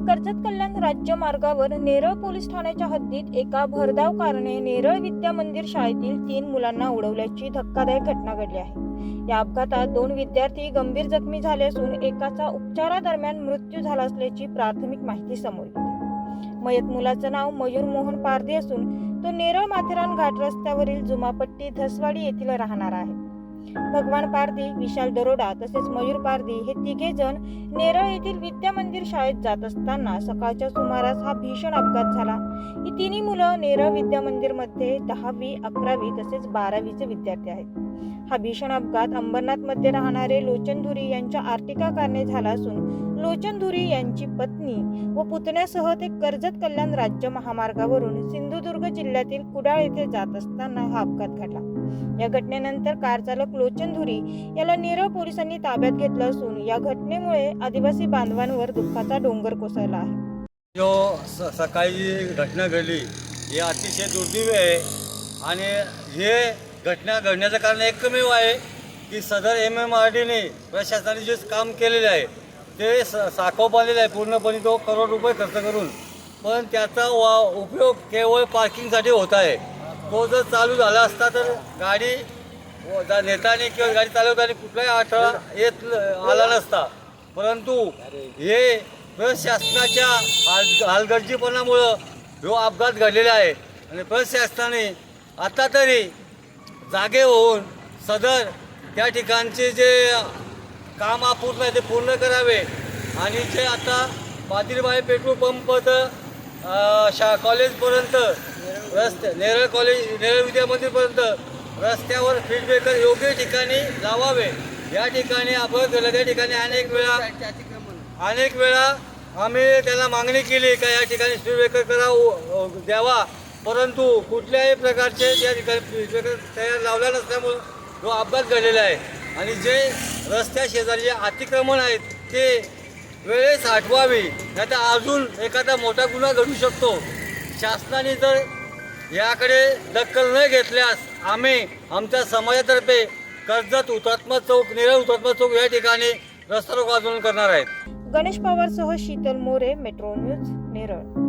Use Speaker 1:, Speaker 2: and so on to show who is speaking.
Speaker 1: कर्जत कल्याण राज्य मार्गावर नेरळ पोलीस ठाण्याच्या हद्दीत एका भरधाव कारने नेरळ विद्या मंदिर शाळेतील तीन मुलांना उडवल्याची धक्कादायक घटना घडली आहे. या अपघातात दोन विद्यार्थी गंभीर जखमी झाले असून एकाचा उपचारादरम्यान मृत्यू झाला असल्याची प्राथमिक माहिती समोर येते. मयत मुलाचं नाव मयूर मोहन पारधी असून तो नेरळ माथेरान घाट रस्त्यावरील जुमापट्टी धसवाडी येथील राहणार आहे. भगवान पारधी विशाल दरोडा तसेच मयूर पारधी हे तिघे जण नेरळ येथील विद्या मंदिर शाळेत जात असताना सकाळच्या सुमारास हा भीषण अपघात झाला. ही तिन्ही मुलं नेरळ विद्या मंदिरमध्ये दहावी अकरावी तसेच बारावीचे विद्यार्थी आहेत. हा भीषण अपघात अंबरनाथमध्ये राहणारे लोचन धुरी यांच्या आर्टिका कारणे झाला असून लोचन धुरी यांची पत्नी व पुतण्यासह ते कर्जत कल्याण राज्य महामार्गावरून सिंधुदुर्ग जिल्ह्यातील कुडाळ येथे जात असताना हा अपघात घडला. या घटनेनंतर कार चालक लोचन धुरी याला नेरळ पोलिसांनी ताब्यात घेतलं असून या घटनेमुळे आदिवासी बांधवांवर दुःखाचा डोंगर कोसळला आहे.
Speaker 2: जो स सकाळी घटना घडली. हे अतिशय दुर्दैवी आहे. आणि हे घटना घडण्याचं कारण एकमेव आहे की सदर एम एम आर डीने प्रशासनाने जे काम केलेले आहे ते स साखोपालेलं आहे पूर्णपणे तो करोड रुपये खर्च करून. पण त्याचा वा उपयोग केवळ पार्किंगसाठी होत आहे. तो जर चालू झाला असता तर गाडी नेताने किंवा गाडी चालवताना कुठलाही अडथळा येत आला नसता. परंतु हे प्रशासनाच्या हाल हलगर्जीपणामुळं जो अपघात घडलेला आहे आणि प्रशासनाने आता तरी जागे होऊन सदर त्या ठिकाणचे जे काम अपूर्ण आहे ते पूर्ण करावे. आणि जे आता पाटीलबाई पेट्रोल पंप तर शा कॉलेजपर्यंत रस्ते नेरळ कॉलेज नेरळ विद्या मंदिरपर्यंत रस्त्यावर फीडबेकर योग्य ठिकाणी लावावे. या ठिकाणी आपण केलं त्या ठिकाणी अनेक वेळा अनेक वेळा आम्ही त्याला मागणी केली का या ठिकाणी स्पीड ब्रेकर करा द्यावा. परंतु कुठल्याही प्रकारचे या ठिकाणी तयार लावला नसल्यामुळं जो अपघात घडलेला आहे आणि जे रस्त्या शेजारी जे अतिक्रमण आहेत ते वेळेस आठवावे नाही अजून एखादा मोठा गुन्हा घडू शकतो. शासनाने जर याकडे दखल न घेतल्यास आम्ही आमच्या समाजातर्फे कर्जत हुतात्मा चौक निरळ हुतात्मा चौक या ठिकाणी रस्ता रोको आंदोलन करणार आहेत.
Speaker 1: गणेश पवारसह शीतल मोरे मेट्रो न्यूज नेरळ.